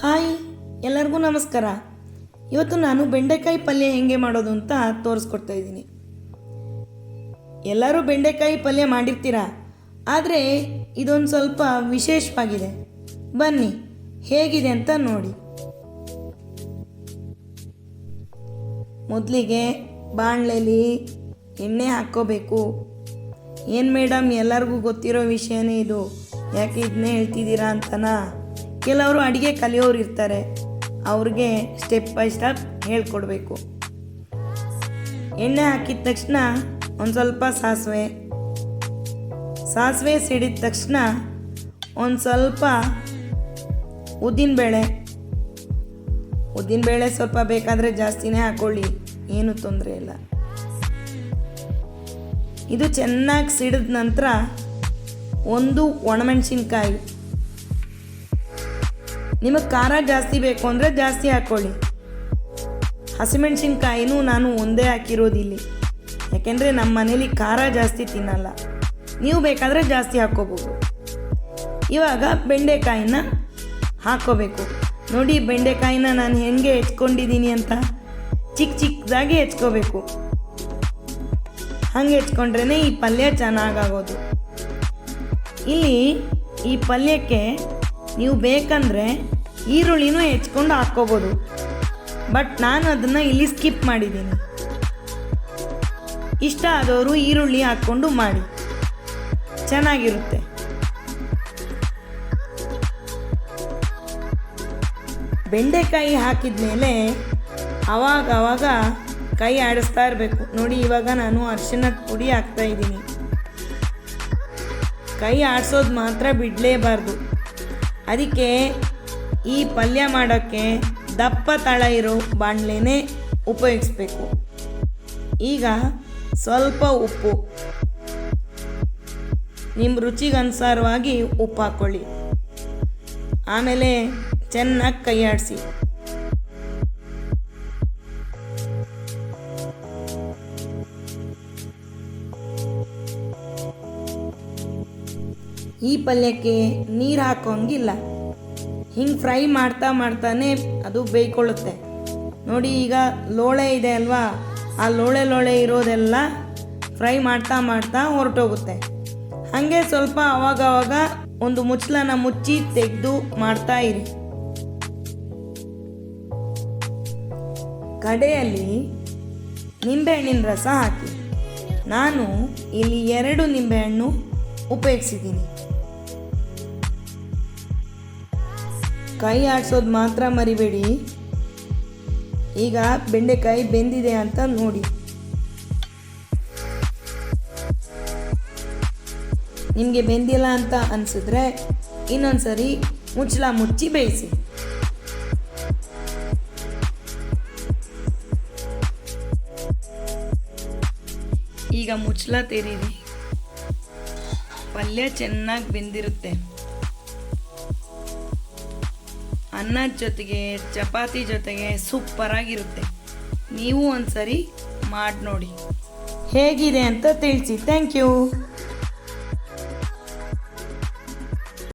Hi, ಎಲ್ಲರಿಗೂ ನಮಸ್ಕಾರ. ಇವತ್ತು ನಾನು ಬೆಂಡೆಕಾಯಿ ಪಲ್ಯ ಹೇಗೆ ಮಾಡೋದು ಅಂತ ತೋರಿಸ್ಕೊಡ್ತಾ ಇದ್ದೀನಿ. ಎಲ್ಲರೂ ಬೆಂಡೆಕಾಯಿ ಪಲ್ಯ ಮಾಡಿರ್ತೀರಾ? ಆದರೆ ಇದೊಂದು ಸ್ವಲ್ಪ ವಿಶೇಷವಾಗಿದೆ. ಬನ್ನಿ, ಹೇಗಿದೆ ಅಂತ ನೋಡಿ. ಮೊದಲಿಗೆ ಬಾಣಲೆಲಿ ಎಣ್ಣೆ ಹಾಕ್ಕೋಬೇಕು. ಏನು ಮೇಡಮ್, ಎಲ್ಲರಿಗೂ ಗೊತ್ತಿರೋ ವಿಷಯನೇ ಇದು. ಯಾಕೆ ಇದನ್ನೇ ಹೇಳ್ತಿದ್ದೀರಾ ಅಂತನಾ? ಕೆಲವರು ಅಡುಗೆ ಕಲಿಯೋರು ಇರ್ತಾರೆ, ಅವ್ರಿಗೆ ಸ್ಟೆಪ್ ಬೈ ಸ್ಟೆಪ್ ಹೇಳ್ಕೊಡ್ಬೇಕು. ಎಣ್ಣೆ ಹಾಕಿದ ತಕ್ಷಣ ಒಂದು ಸ್ವಲ್ಪ ಸಾಸಿವೆ ಸಾಸಿವೆ ಸಿಡಿದ ತಕ್ಷಣ ಒಂದು ಸ್ವಲ್ಪ ಉದ್ದಿನಬೇಳೆ. ಉದ್ದಿನಬೇಳೆ ಸ್ವಲ್ಪ ಬೇಕಾದರೆ ಜಾಸ್ತಿನೇ ಹಾಕೊಳ್ಳಿ, ಏನು ತೊಂದರೆ ಇಲ್ಲ. ಇದು ಚೆನ್ನಾಗಿ ಸಿಡಿದ ನಂತರ ಒಂದು ಒಣಮೆಣಸಿನ್ಕಾಯಿ. ನಿಮಗೆ ಖಾರ ಜಾಸ್ತಿ ಬೇಕು ಅಂದರೆ ಜಾಸ್ತಿ ಹಾಕ್ಕೊಳ್ಳಿ ಹಸಿಮೆಣಸಿನ್ಕಾಯಿನೂ ನಾನು ಒಂದೇ ಹಾಕಿರೋದಿಲ್ಲಿ. ಯಾಕೆಂದರೆ ನಮ್ಮ ಮನೇಲಿ ಖಾರ ಜಾಸ್ತಿ ತಿನ್ನಲ್ಲ. ನೀವು ಬೇಕಾದರೆ ಜಾಸ್ತಿ ಹಾಕ್ಕೋಬೋದು ಇವಾಗ ಬೆಂಡೆಕಾಯಿನ ಹಾಕ್ಕೋಬೇಕು ನೋಡಿ ಬೆಂಡೆಕಾಯಿನ ನಾನು ಹೆಂಗೆ ಹೆಚ್ಕೊಂಡಿದ್ದೀನಿ ಅಂತ. ಚಿಕ್ಕ ಚಿಕ್ಕದಾಗಿ ಹೆಚ್ಕೋಬೇಕು. ಹಂಗೆ ಹೆಚ್ಕೊಂಡ್ರೇ ಈ ಪಲ್ಯ ಚೆನ್ನಾಗಾಗೋದು. ಇಲ್ಲಿ ಈ ಪಲ್ಯಕ್ಕೆ ನೀವು ಬೇಕಂದರೆ ಈರುಳ್ಳಿನೂ ಹೆಚ್ಕೊಂಡು ಹಾಕ್ಕೋಬೋದು. ಬಟ್ ನಾನು ಅದನ್ನು ಇಲ್ಲಿ ಸ್ಕಿಪ್ ಮಾಡಿದ್ದೀನಿ. ಇಷ್ಟ ಆದವರು ಈರುಳ್ಳಿ ಹಾಕ್ಕೊಂಡು ಮಾಡಿ. ಚೆನ್ನಾಗಿರುತ್ತೆ. ಬೆಂಡೆಕಾಯಿ ಹಾಕಿದ ಮೇಲೆ ಅವಾಗ ಅವಾಗ ಕೈ ಆಡಿಸ್ತಾ ಇರಬೇಕು. ನೋಡಿ, ಇವಾಗ ನಾನು ಅರಿಶಿನದ ಪುಡಿ ಹಾಕ್ತಾ ಇದ್ದೀನಿ. ಕೈ ಆಡಿಸೋದು ಮಾತ್ರ ಬಿಡಲೇಬಾರ್ದು. ಅದಕ್ಕೆ ಈ ಪಲ್ಯ ಮಾಡೋಕ್ಕೆ ದಪ್ಪ ತಳ ಇರೋ ಬಾಣಲೆನೇ ಉಪಯೋಗಿಸ್ಬೇಕು. ಈಗ ಸ್ವಲ್ಪ ಉಪ್ಪು. ನಿಮ್ಮ ರುಚಿಗೆ ಅನುಸಾರವಾಗಿ ಉಪ್ಪು ಹಾಕ್ಕೊಳ್ಳಿ ಆಮೇಲೆ ಚೆನ್ನಾಗಿ ಕೈಯಾಡಿಸಿ. ಈ ಪಲ್ಯಕ್ಕೆ ನೀರು ಹಾಕೋಂಗಿಲ್ಲ. ಹಿಂಗೆ ಫ್ರೈ ಮಾಡ್ತಾ ಮಾಡ್ತಾನೆ ಅದು ಬೇಯ್ಕೊಳ್ಳುತ್ತೆ. ನೋಡಿ ಈಗ ಲೋಳೆ ಇದೆ ಅಲ್ವಾ? ಆ ಲೋಳೆ ಲೋಳೆ ಇರೋದೆಲ್ಲ ಫ್ರೈ ಮಾಡ್ತಾ ಮಾಡ್ತಾ ಹೊರಟೋಗುತ್ತೆ. ಹಾಗೆ ಸ್ವಲ್ಪ ಅವಾಗ ಅವಾಗ ಒಂದು ಮುಚ್ಚಲನ ಮುಚ್ಚಿ ತೆಗೆದು ಮಾಡ್ತಾ ಇರಿ. ಕಡೆಯಲ್ಲಿ ನಿಂಬೆಹಣ್ಣಿನ ರಸ ಹಾಕಿ. ನಾನು ಇಲ್ಲಿ ಎರಡು ನಿಂಬೆಹಣ್ಣು ಉಪಯೋಗಿಸಿದ್ದೀನಿ. ಕೈ ಆಡಿಸೋದು ಮಾತ್ರ ಮರಿಬೇಡಿ. ಈಗ ಬೆಂಡೆಕಾಯಿ ಬೆಂದಿದೆ ಅಂತ ನೋಡಿ. ನಿಮಗೆ ಬೆಂದಿಲ್ಲ ಅಂತ ಅನಿಸಿದ್ರೆ ಇನ್ನೊಂದ್ಸರಿ ಮುಚ್ಚಳ ಮುಚ್ಚಿ ಬೇಯಿಸಿ. ಈಗ ಮುಚ್ಚಲ ತೆರೀರಿ. ಪಲ್ಯ ಚೆನ್ನಾಗಿ ಬೆಂದಿರುತ್ತೆ. ಅನ್ನದ ಜೊತೆಗೆ ಚಪಾತಿ ಜೊತೆಗೆ ಸೂಪರಾಗಿರುತ್ತೆ ನೀವು ಒಂದ್ಸರಿ ಮಾಡಿ ನೋಡಿ ಹೇಗಿದೆ ಅಂತ ತಿಳಿಸಿ. Thank you